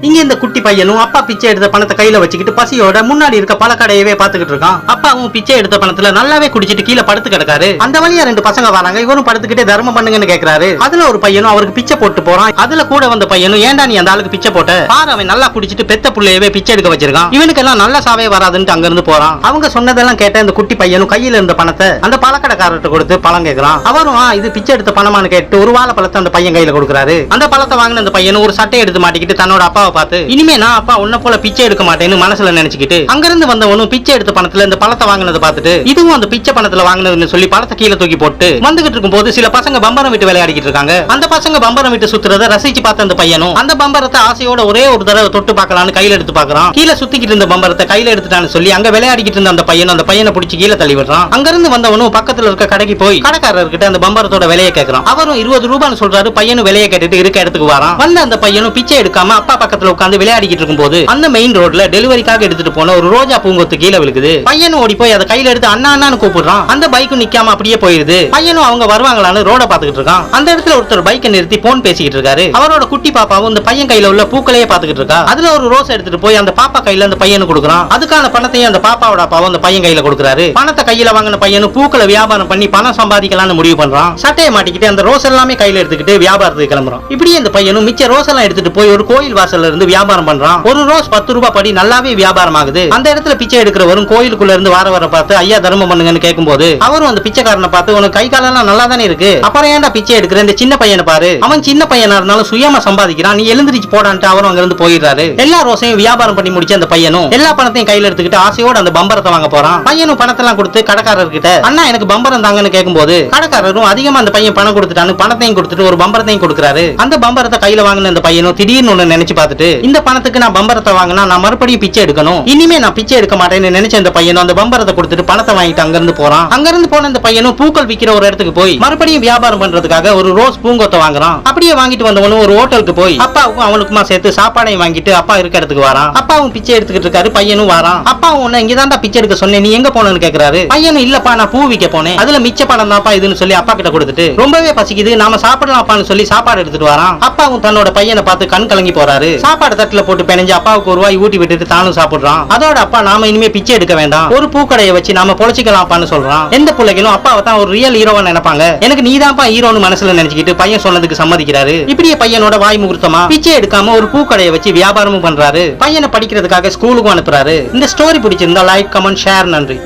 இங்க இந்த குட்டி பையனும் அப்பா பிச்சை எடுத்த பணத்தை கையில வச்சுக்கிட்டு பசியோட முன்னாடி இருக்க பழக்கடையவே பாத்துக்கிட்டு இருக்கான். அப்பாவும் பிச்சை எடுத்த பணத்துல நல்லாவே குடிச்சிட்டு கீழே படுத்து கிடக்காரு. அந்த வழியா ரெண்டு பசங்க வராங்க. இவரும் படுத்துக்கிட்டே தர்மம் பண்ணுங்கன்னு கேக்குறாரு. அதுல ஒரு பையனும் அவருக்கு பிச்சை போட்டு போறான். அதுல கூட வந்த பையனும் ஏன்டா நீ அந்த ஆளுக்கு பிச்சை போட்ட? பாரு அவன் நல்லா குடிச்சிட்டு பெத்த புள்ளையவே பிச்சை எடுக்க வச்சிருக்கான். இவனுக்கு எல்லாம் நல்ல சாவே வராதுன்னு அங்க இருந்து போறான். அவங்க சொன்னதெல்லாம் கேட்ட இந்த குட்டி பையனும் கையில இருந்த பணத்தை அந்த பழக்கடைக்காரர்கிட்ட கொடுத்து பழம் கேக்குறான். அவரும் "ஆ, இது பிச்சை எடுத்த பணமான்னு கேட்டு ஒரு வாழை பழத்தை அந்த பையன் கையில கொடுக்குறாரு. அந்த பழத்தை வாங்கின அந்த பையனும் ஒரு சட்டை எடுத்து மாட்டிக்கிட்டு தன்னோட அப்பா அப்பாவை பார்த்து இனிமே நான் அப்பா உன்ன போல பிச்சை எடுக்க மாட்டேன்னு மனசுல நினைச்சுக்கிட்டு அங்கிருந்து வந்தவனும் பிச்சை எடுத்த பணத்துல இந்த பழத்தை வாங்கினதை பார்த்துட்டு இதுவும் அந்த பிச்சை பணத்துல வாங்கினதுன்னு சொல்லி பழத்தை கீழே தூக்கி போட்டு வந்துகிட்டு இருக்கும் போது சில பசங்க பம்பரம் விட்டு விளையாடிக்கிட்டு இருக்காங்க. அந்த பசங்க பம்பரம் விட்டு சுத்துறத ரசிச்சு பார்த்த அந்த பையனும் அந்த பம்பரத்தை ஆசையோட ஒரே ஒரு தடவை தொட்டு பார்க்கலான்னு கையில எடுத்து பாக்குறான் கீழே சுத்திக்கிட்டு இருந்த பம்பரத்தை கையில எடுத்துட்டான்னு சொல்லி அங்க விளையாடிக்கிட்டு இருந்த அந்த பையன் அந்த பையனை பிடிச்சி கீழே தள்ளி விடுறான் அங்கிருந்து வந்தவனும் பக்கத்துல இருக்க கடைக்கு போய் கடைக்காரர்கிட்ட அந்த பம்பரத்தோட விலையை கேட்கறான் அவரும் இருபது ரூபான்னு சொல்றாரு பையனும் விலையை கேட்டுட்டு இருக்க இடத்துக்கு வரான். வந்த அந்த பையனும் பிச்சை எடுக்காம அப்பா பக்கத்துல பக்கத்துல உட்காந்து விளையாடிக்கிட்டு இருக்கும்போது அந்த மெயின் ரோட்ல டெலிவரிக்காக எடுத்துட்டு போன ஒரு ரோஜா பூங்கொத்து கீழே விழுகுது. பையனும் ஓடி போய் அதை கையில எடுத்து அண்ணா அண்ணான்னு கூப்பிடுறான். அந்த பைக்கும் நிக்காம அப்படியே போயிருது. பையனும் அவங்க வருவாங்களான்னு ரோட பாத்துக்கிட்டு இருக்கான். அந்த இடத்துல ஒருத்தர் பைக்கை நிறுத்தி போன் பேசிக்கிட்டு இருக்காரு. அவரோட குட்டி பாப்பாவும் இந்த பையன் கையில உள்ள பூக்களையே பாத்துக்கிட்டு இருக்கா. அதுல ஒரு ரோஸ் எடுத்துட்டு போய் அந்த பாப்பா கையில அந்த பையனு கொடுக்குறான். அதுக்கான பணத்தையும் அந்த பாப்பாவோட அப்பாவும் அந்த பையன் கையில கொடுக்குறாரு. பணத்தை கையில வாங்கின பையனும் பூக்களை வியாபாரம் பண்ணி பணம் சம்பாதிக்கலாம்னு முடிவு பண்றான். சட்டையை மாட்டிக்கிட்டு அந்த ரோஸ் எல்லாமே கையில எடுத்துக்கிட்டு வியாபாரத்துக்கு கிளம்புறான். இப்படியே இந்த பையனும் மிச்ச ரோஸ் எல்லாம் எடுத்துட்டு போய் ஒரு கோயில் வாசல்ல இருந்து வியாபாரம் பண்றான். ஒரு ரோஸ் பத்து ரூபாய் படி நல்லாவே வியாபாரம் ஆகுது அந்த இடத்துல பிச்சை எடுக்கிறவரும் கோயிலுக்குள்ள இருந்து வார வர பார்த்து ஐயா தர்மம் பண்ணுங்கன்னு கேட்கும்போது அவரும் அந்த பிச்சைக்காரனை பார்த்து உனக்கு கை காலெல்லாம் நல்லா தானே இருக்கு? அப்புறம் ஏன்டா பிச்சை எடுக்கிற இந்த சின்ன பையனை பாரு. அவன் சின்ன பையனா இருந்தாலும் சுயமா சம்பாதிக்கிறான். நீ எழுந்திரிச்சு போடான்ட்டு அவரும் அங்க இருந்து போயிடுறாரு. எல்லா ரோஸையும் வியாபாரம் பண்ணி முடிச்ச அந்த பையனும் எல்லா பணத்தையும் கையில எடுத்துக்கிட்டு ஆசையோட அந்த பம்பரத்தை வாங்க போறான். பையனும் பணத்தெல்லாம் கொடுத்து கடைக்காரர்கிட்ட அண்ணா எனக்கு பம்பரம் தாங்கன்னு கேட்கும்போது கடைக்காரரும் அதிகமா அந்த பையன் பணம் கொடுத்துட்டான்னு பணத்தையும் கொடுத்துட்டு ஒரு பம்பரத்தையும் கொடுக்குறாரு. அந்த பம்பரத்தை கையில வாங்கின அந்த பையனும் திடீர்னு ஒன்னு நினைச்சு பார்த்துட்டு இந்த பணத்துக்கு நான் பம்பரத்தை வாங்கினா நான் மறுபடியும் பிச்சை எடுக்கணும். இனிமே நான் பிச்சை எடுக்க மாட்டேன்னு நினைச்ச அந்த பையனும் அந்த பம்பரத்தை கொடுத்துட்டு பணத்தை வாங்கிட்டு அங்க இருந்து போறான். அங்க இருந்து போன அந்த பையனும் பூக்கள் விக்கிற ஒரு இடத்துக்கு போய் மறுபடியும் வியாபாரம் பண்றதுக்காக ஒரு ரோஸ் பூங்கொத்தை வாங்குறான். அப்படியே வாங்கிட்டு வந்தவனும் ஒரு ஹோட்டலுக்கு போய் அப்பாவுக்கும் அவனுக்குமா சேர்த்து சாப்பாடையும் வாங்கிட்டு அப்பா இருக்க இடத்துக்கு வரான். அப்பாவும் பிச்சை எடுத்துக்கிட்டு இருக்காரு பையனும் வரான். அப்பாவும் உன்னை இங்கதான்டா பிச்சை எடுக்க சொன்னேன் நீ எங்க போனன்னு கேக்குறாரு. பையனும் இல்லப்பா நான் பூ விற்க போனேன். அதுல மிச்ச பணம் தான்ப்பா இதுன்னு சொல்லி அப்பா கிட்ட கொடுத்துட்டு ரொம்பவே பசிக்குது நாம சாப்பிடலாம்ப்பான்னு சொல்லி சாப்பாடு எடுத்துட்டு வரான். அப்பாவும் தன்னோட பையனை பார்த்து கண் கலங்கி போறாரு. சாப்பாடு தட்டுல போட்டு பிணைஞ்சு அப்பாவுக்கு ஒரு ரூபாய் ஊட்டி விட்டுட்டு தானும் சாப்பிடுறான். அதோட அப்பா நாம இனிமே பிச்சை எடுக்க வேண்டாம். ஒரு பூக்கடையை வச்சு நாம பொழைச்சிக்கலாம்ப்பான்னு சொல்றான். எந்த பிள்ளைகளும் அப்பாவை தான் ஒரு ரியல் ஹீரோவா நினைப்பாங்க. எனக்கு நீதான்ப்பா ஹீரோன்னு மனசுல நினைச்சுக்கிட்டு பையன் சொன்னதுக்கு சம்மதிக்கிறாரு. இப்படியே பையனோட வாய் முகூர்த்தமா பிச்சை எடுக்காம ஒரு பூக்கடையை வச்சு வியாபாரமும் பண்றாரு. பையனை படிக்கிறதுக்காக ஸ்கூலுக்கும் அனுப்புறாரு. இந்த ஸ்டோரி பிடிச்சிருந்தா லைக் கமெண்ட் ஷேர் நன்றி.